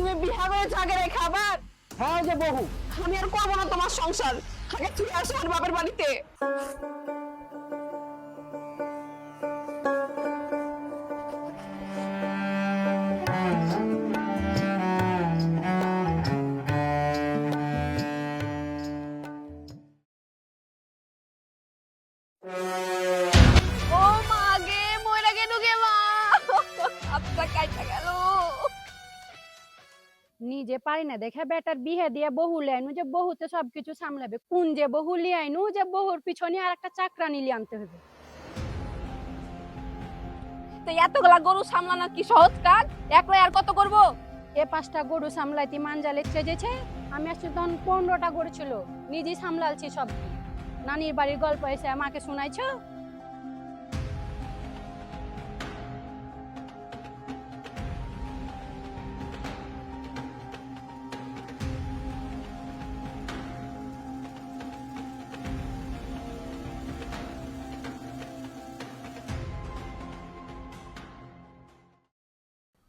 তুমি বিহা করে আগে রে খাবার। হ্যাঁ যে বহু আমি আর করব না তোমার সংসার। আগে তুই আসো আমার বাপের বাড়িতে। ও নিজে পারি না। দেখে বেটার বিহে দিয়ে বহু লাইনু যে বহুতে সবকিছু সামলাবে। কোন যে বহু লিয়াইনু যে বহুর পিছনে আর একটা চাকরানি লিয়ে আনতে হবে। তো এতগুলা গরু সামলানো কি সহজ কাজ? একলা আর কত করব? এ পাঁচটা গরু সামলাইতে মানজালে চেজেছে। আমি আসছি তখন পনেরোটা গরু ছিল। নিজেই সামলালছি সব নানির বাড়ির গল্প এসে আমাকে শোনাইছো?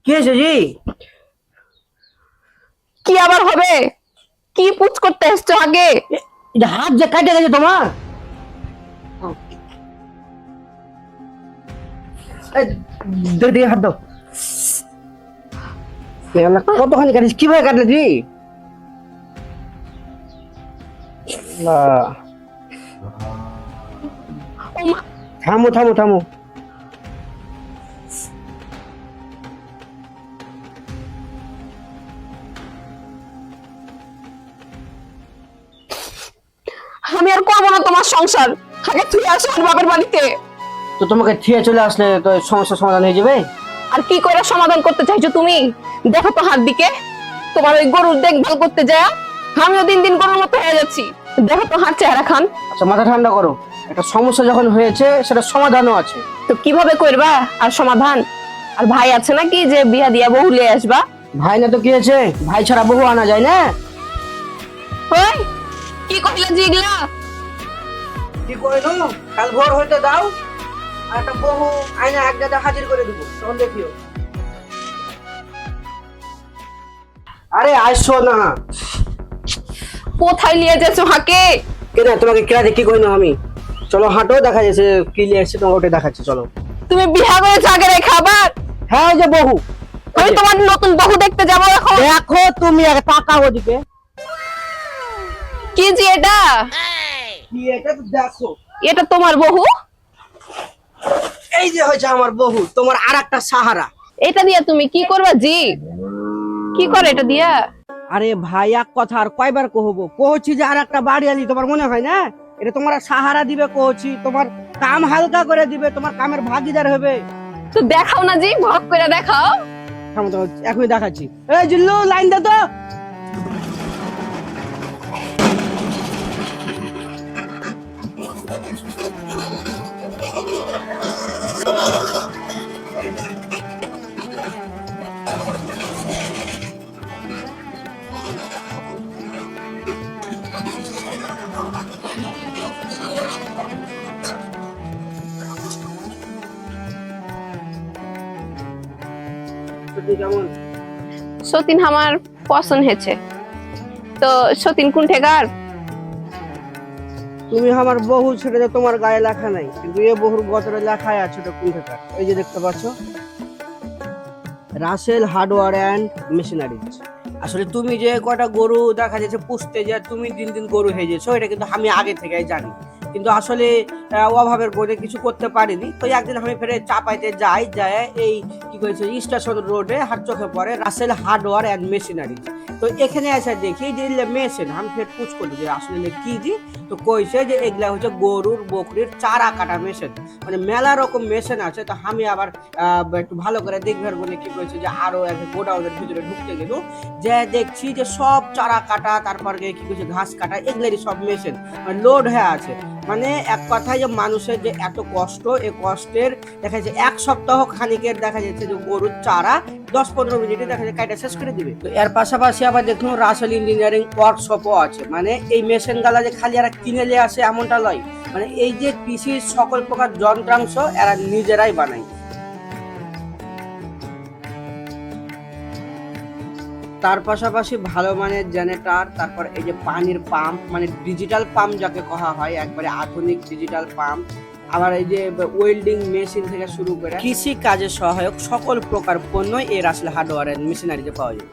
কি হয়েছে জি? কি আবার হবে? কি পুচ করতে এসছো আগে? এটা হাত যে কাটে গেছে তোমার? হাত দাও। কতখানি কাটিস? কীভাবে কাটলে থামো থামো থামো। সংসার। আগে তুই আসো আমার বাপের বাড়িতে। তো তোমাকে থিয়ে চলে আসলে তো সমস্যার সমাধান হয়ে যাবে? আর কি করে সমাধান করতে চাইছো তুমি? দেখো তো হাত দিকে। তোমার ওই গরুর দেখভাল করতে যায় আমিও দিন দিন গরুর মতো হয়ে যাচ্ছি। দেখো তো হাত চেহারা খান। আচ্ছা মাথা ঠান্ডা করো। একটা সমস্যা যখন হয়েছে সেটা সমাধানও আছে। তো কীভাবে করবা? আর সমাধান? আর ভাই আছে নাকি যে বিয়া দিয়া বহু লিয়ে আসবা? ভাই না তো কি হয়েছে? ভাই ছাড়া বহু আনা যায় না? ওই কি কইলা জি এগুলা কি করে কাল ভোর হইতে দাও আর একটা বহু এক হাজির করে দিব তখন দেখিও। আরে আসছো না। কোথায় নিয়ে যাচ্ছ হাকে? কেন তোমাকে কেরাতে কি কইনো আমি? চলো হাঁটো দেখা যাচ্ছে কি নিয়ে এসছে তোমাকে ওটা দেখাচ্ছি চলো। তুমি বিহা করেছ আগে রে খাবার? হ্যাঁ ওই যে বহু। আমি তোমার নতুন বহু দেখতে যাব এখন। দেখো তুমি আগে তাকাও ওদিকে। কি জি এটা? এটা তোমার বহু এই যে হয়েছে আমার বহু তোমার আর একটা সাহারা। এটা দিয়া তুমি কি করবা জি? কি করে এটা দিয়া? আরে ভাই এক কথা আর কয়বার কহবো? কহছি যে আর একটা বাড়ি আলি তোমার মনে হয় না? এটা তোমার সাহারা দিবে কহছি তোমার কাম হালকা করে দিবে তোমার কামের ভাগিদার হবে। তো দেখাও না জি ভক করে দেখাও। এখনই দেখাচ্ছি। এই জিল্লু লাইন দে তো। সতীন আমার পছন্দ হয়েছে। তো সতীন কোন ঠেকার? তুমি আমার বহু ছেড়ে যে তোমার গায়ে লেখা নাই। কিন্তু এ বহুর গতরে লেখাই আছে ওটা কোন থেকে এই যে দেখতে পাচ্ছ। Rasel hardware and machineries. আসলে তুমি যে কটা গরু দেখা যাচ্ছে পুষতে যে তুমি দিন দিন গরু হয়ে যেছো এটা কিন্তু আমি আগে থেকেই জানি। কিন্তু আসলে অভাবের বোধে কিছু করতে পারিনি। তো একদিন আমি ফেরে চাপাইতে যাই, যায় এই কি করেছে স্টেশন রোডে হাট চোখে পড়ে রাসেল হার্ডওয়ার অ্যান্ড মেশিনারিজ তো এখানে এসে দেখি যে মেশিন, আমি ফের পুছ করি যে আসলে কি জি? তো কইছে যে এগুলা হচ্ছে গরুর বকরির চারা কাটা মেশিন। মানে মেলা রকম মেশিন আছে, তো আমি আবার একটু ভালো করে দেখবার বলে কি কইছে যে আরও একটা গোডাউনের ভিতরে ঢুকতে গেল। যে দেখছি যে সব চারা কাটা, তারপর কি কইছে ঘাস কাটা, এগুলারই সব মেশিন। মানে লোড হয়ে আছে। মানে এক কথায় যে মানুষের যে এত কষ্ট এই কষ্টের দেখা যাচ্ছে এক সপ্তাহ খানিকের দেখা যাচ্ছে যে গরুর চারা দশ পনেরো মিনিটে দেখা যায় কাটা শেষ করে দিবে। তো এর পাশাপাশি আবার দেখুন রাসেল ইঞ্জিনিয়ারিং ওয়ার্কশপও আছে। মানে এই মেশিন গালা যে খালি এরা কিনে নিয়ে আসে এমনটা নয়। মানে এই যে কৃষির সকল প্রকার যন্ত্রাংশ এরা নিজেরাই বানায়। তার পাশাপাশি ভালো মানের জেনারেটর তারপর এই যে পানির পাম্প মানে ডিজিটাল পাম্প যাকে কহা হয়, একবারে আধুনিক ডিজিটাল পাম্প আবার এই যে ওয়েল্ডিং মেশিন থেকে শুরু করে কৃষি কাজে সহায়ক সকল প্রকার পণ্যই এই রাসেল হার্ডওয়ারের মেশিনারিতে পাওয়া যায়।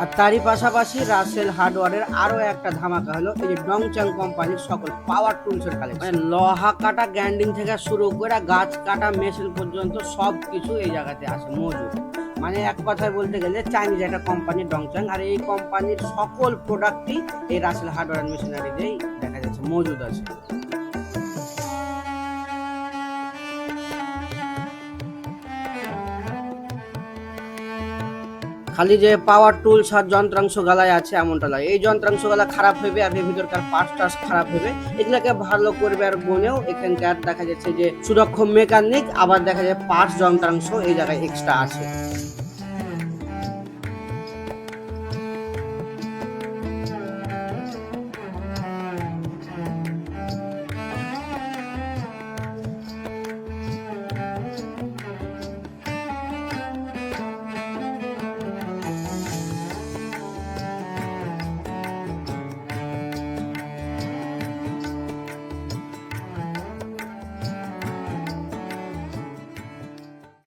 আর তারই পাশাপাশি রাসেল হার্ডওয়ারের আরও একটা ধামাকা হলো এই যে ডংচাং কোম্পানির সকল পাওয়ার টুলসের কালেকশন মানে লোহা কাটা, গ্যান্ডিং থেকে শুরু করে গাছ কাটা, মেশিন পর্যন্ত সব কিছু এই জায়গাতে আছে মজুদ। মানে এক কথায় বলতে গেলে চাইনিজ একটা কোম্পানি ডংচাং, আর এই কোম্পানির সকল প্রোডাক্টই এই রাসেল হার্ডওয়ার মেশিনারিতেই দেখা যাচ্ছে মজুদ আছে। খালি যে পাওয়ার টুলস আর যন্ত্রাংশ গালায় আছে এমনটা নয়। এই যন্ত্রাংশ গালা খারাপ হবে আর এর ভিতরকার পার্টস টার্স খারাপ হবে এগুলাকে ভালো করবে আর মনেও এখানকার দেখা যাচ্ছে যে সুদক্ষ মেকানিক আবার দেখা যায় পার্টস যন্ত্রাংশ এই জায়গায় এক্সট্রা আছে।